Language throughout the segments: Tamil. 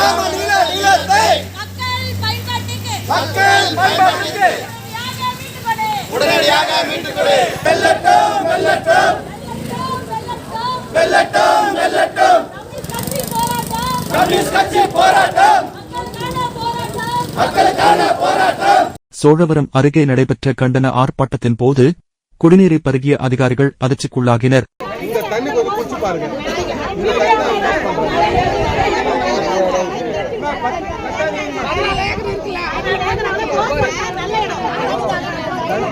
கிராம நீல மக்கள் பயன்பாட்டுக்கு. உடனடியாக மீட்டுக் கொடு. வெள்ளட்டும், வெள்ளட்டும். கம்யூனிஸ்ட் கட்சி போராட்டம். மக்களுக்கான போராட்டம். சோழவரம் அருகே நடைபெற்ற கண்டன ஆர்ப்பாட்டத்தின் போது குடிநீரை பருகிய அதிகாரிகள் அதிர்ச்சிக்குள்ளாகினர் இந்த தண்ணி கொஞ்சம் குடிச்சு பாருங்க இந்த தண்ணி தான் யூஸ் பண்றோம்.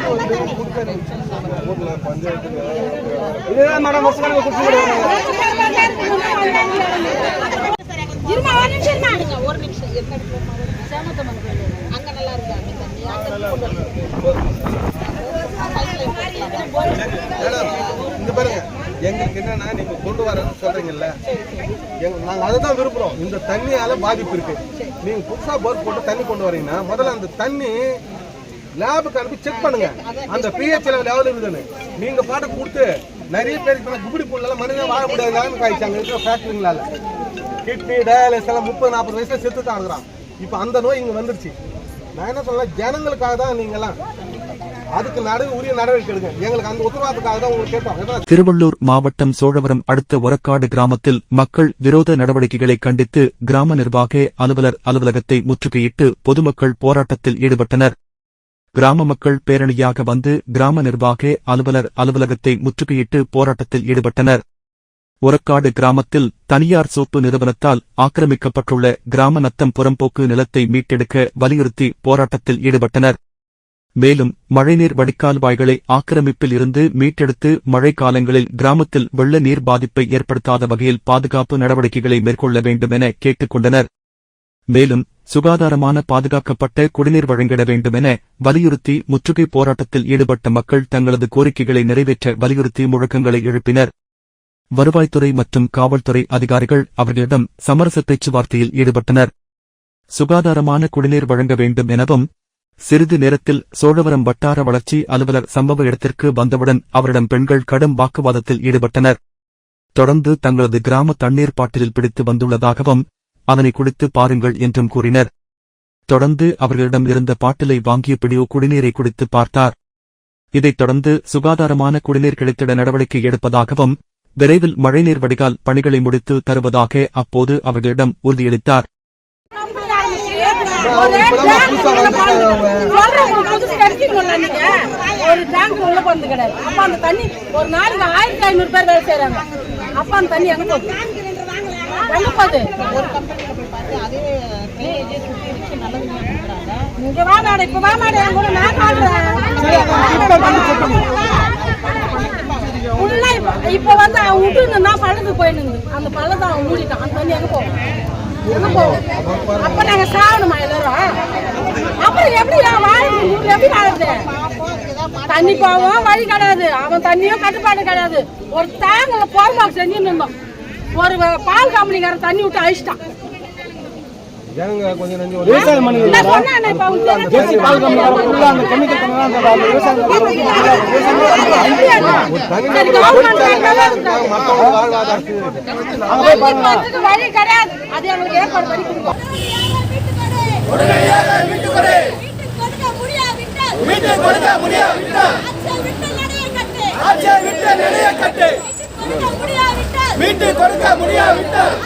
ஊர்ல பஞ்சாயத்துல இதுதான் மேடம் வருஷம் ஒரு நிமிஷம் சேமத்தம்மன் கோயில் அங்க நல்லா இருக்கு? எங்களுக்கு என்னன்னா நீங்க கொண்டு வரேன்னு சொல்றீங்கல்ல நாங்க அதை தான் விரும்புறோம். இந்த தண்ணியால பாதிப்பு இருக்கு. நீங்க புதுசா போர் போட்டு தண்ணி கொண்டு வரீங்கன்னா முதல்ல அந்த தண்ணி லேபுக்கு அனுப்பி செக் பண்ணுங்க. அந்த பிஹெச் லெவல் இருக்குதுன்னு. நீங்க பாட்டு கொடுத்து நிறைய பேருக்கு குபிடி புல்லாம் மனிதன் வாழ முடியாதுன்னு காய்ச்சாங்க இருக்கிற ஃபேக்டரிங்களால கிட்னி டயாலிஸ் எல்லாம் முப்பது நாற்பது வயசுல செத்து தான் இருக்கிறான் இப்போ அந்த நோய் இங்க வந்துருச்சு. நான் என்ன சொல்ல ஜனங்களுக்காக தான் நீங்கெல்லாம் அதுக்கு நடு உரிய நடவடிக்கை எடுங்க. எங்களுக்கு அந்த உத்தரவாதத்துக்காக தான் உங்களுக்கு கேட்டோம் ஏன்னா திருவள்ளூர் மாவட்டம் சோழவரம் அடுத்த ஒரக்காடு கிராமத்தில் மக்கள் விரோத நடவடிக்கைகளை கண்டித்து கிராம நிர்வாக அலுவலர் அலுவலகத்தை முற்றுகையிட்டு பொதுமக்கள் போராட்டத்தில் ஈடுபட்டனர். கிராம மக்கள் பேரணியாக வந்து கிராம நிர்வாக அலுவலர் அலுவலகத்தை முற்றுகையிட்டு போராட்டத்தில் ஈடுபட்டனர். ஒரக்காடு கிராமத்தில் தனியார் சோப்பு நிறுவனத்தால் ஆக்கிரமிக்கப்பட்டுள்ள கிராம நத்தம் புறம்போக்கு நிலத்தை மீட்டெடுக்க வலியுறுத்தி போராட்டத்தில் ஈடுபட்டனர். மேலும் மழைநீர் வடிகால்வாய்களை ஆக்கிரமிப்பில் இருந்து மீட்டெடுத்து மழைக்காலங்களில் கிராமத்தில் வெள்ள நீர் பாதிப்பை ஏற்படுத்தாத வகையில் பாதுகாப்பு நடவடிக்கைகளை மேற்கொள்ள வேண்டும் என கேட்டுக் கொண்டனர். மேலும் சுகாதாரமான பாதுகாக்கப்பட்ட குடிநீர் வழங்கிட வேண்டும் என வலியுறுத்தி முற்றுகை போராட்டத்தில் ஈடுபட்ட மக்கள் தங்களது கோரிக்கைகளை நிறைவேற்ற வலியுறுத்தி முழக்கங்களை எழுப்பினர். வருவாய்த்துறை மற்றும் காவல்துறை அதிகாரிகள் அவர்களிடம் சமரச பேச்சுவார்த்தையில் ஈடுபட்டனர். சுகாதாரமான குடிநீர் வழங்க வேண்டும் எனவும் சிறிது நேரத்தில் சோழவரம் வட்டார வளர்ச்சி அலுவலர் சம்பவ இடத்திற்கு வந்தவுடன் அவரிடம் பெண்கள் கடும் வாக்குவாதத்தில் ஈடுபட்டனர். தொடர்ந்து தங்களது கிராம தண்ணீர் பாட்டிலில் பிடித்து வந்துள்ளதாகவும் அதனை குடித்து பாருங்கள் என்றும் கூறினர். தொடர்ந்து அவர்களிடம் இருந்த பாட்டிலை வாங்கிய பிடியோ குடிநீரை குடித்து பார்த்தார். இதைத் தொடர்ந்து சுகாதாரமான குடிநீர் கிடைத்திட நடவடிக்கை எடுப்பதாகவும் விரைவில் மழைநீர் வடிகால் பணிகளை முடித்து தருவதாக அப்போது அவர்களிடம் உறுதியளித்தார். ஒரு டேங்க் உள்ள கிடையாது அப்ப அந்த தண்ணி ஒரு நாளைக்கு ஆயிரத்தி ஐநூறு பேர் வேலை செய்யறாங்க அப்ப அந்த தண்ணி எங்க போகுது? இங்க வா மேடம் இப்ப வா மேடம் என் கூட நான் காட்டுறேன். இப்ப வந்து அவன் விட்டுருந்தா பள்ளத்துக்கு போயிருந்து அந்த பள்ளத்தை அவன் மூடிட்டான். அந்த தண்ணி எங்க போகும்? எங்க போகும்? அப்ப நாங்க சாகணுமா எல்லாரும்? அப்புறம் எப்படி நான் எப்படி தண்ணி போவோம் வழி கிடையாது. அவன் தண்ணியும் கட்டுப்பாடு கிடையாது. ஒரு டேங்கில் போர்மாக் செஞ்சுன்னு இருந்தோம். ஒரு பால் கம்பெனிக்காரன் தண்ணி விட்டு அழிச்சிட்டான். வழி கிடையாது. அது எங்களுக்கு ஏற்பாடு பண்ணி கொடுக்கும் உடனடியாக மீட்டுக் கொடு மீட்டுக் கொடுக்க முடியாவிட்டால். மீட்டுக் கொடுக்க முடியாவிட்டால் ஆட்சியை விட்டு நடைய கட்டு. ஆட்சியை விட்டு கொடுக்க முடியாவிட்டால்